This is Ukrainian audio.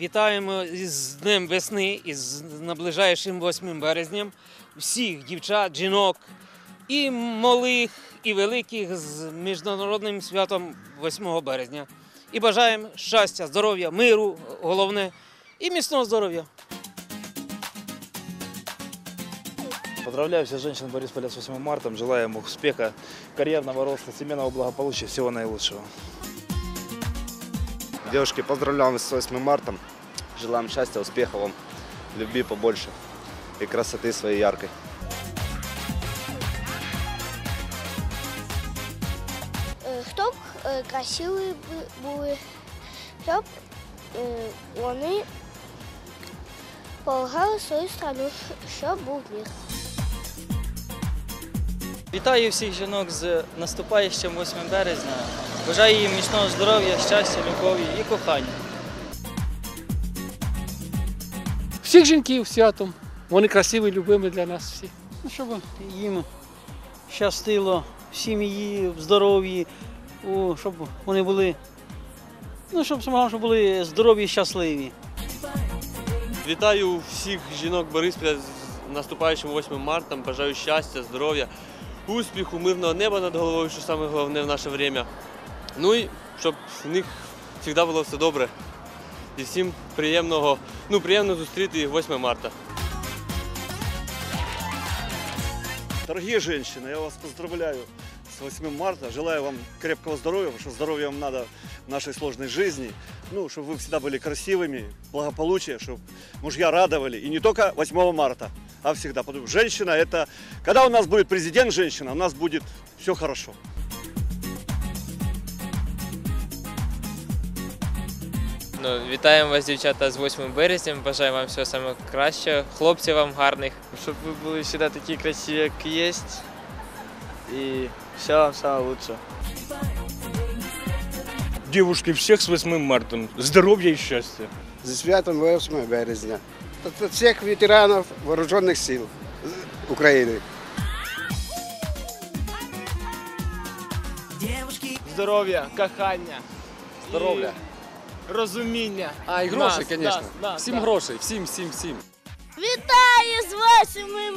Вітаємо із Днем весни і з наближаючим 8 березням всіх дівчат, жінок, і малих, і великих з міжнародним святом 8 березня. І бажаємо щастя, здоров'я, миру, головне, і міцного здоров'я. Поздравляю всех женщин Борисполя с 8 марта. Желаю им успеха, карьерного роста, семейного благополучия, всего наилучшего. Девушки, поздравляем вас с 8 марта. Желаем счастья, успехов вам, любви побольше и красоты своей яркой. Хто б е, красиві бу- були, щоб вони полагали свою страну, щоб був мир. Вітаю всіх жінок з наступаючим 8 березня. Бажаю їм міцного здоров'я, щастя, любові і кохання. всіх жінків святом. Вони красиві, любимі для нас всі. Ну, щоб їм щастило в сім'ї, в здоров'ї, щоб вони були, ну, щоб, щоб були здорові і щасливі. Вітаю всіх жінок Борисполя з наступаючим 8 марта. Бажаю щастя, здоров'я, успіху, мирного неба над головою, що саме головне в наше время. Ну і щоб в них завжди було все добре. І всім приємного, ну приємно зустріти їх 8 марта. Дорогие женщины, я вас поздравляю с 8 марта. Желаю вам крепкого здоровья, потому что здоровье вам надо в нашей сложной жизни. Ну, чтобы вы всегда были красивыми, благополучия, чтобы мужья радовали. И не только 8 марта, а всегда. Потому что женщина это... Когда у нас будет президент женщина, у нас будет все хорошо. Ну, вітаємо вас, дівчата, з 8 березня. Бажаю вам всього самого кращого, хлопців вам гарних. Щоб ви були завжди такі красиві, як є. І всього вам самого лучшого. Девушки, всех с 8 марта. Здоровья и счастья. Зі святом 8 березня. Тобто всіх ветеранів Вооружених сил України. Здоров'я, кохання. Здоров'я. Розуміння. А, і гроші, звісно. Всім грошей, всім, всім, всім. Вітаю з 8 березнем!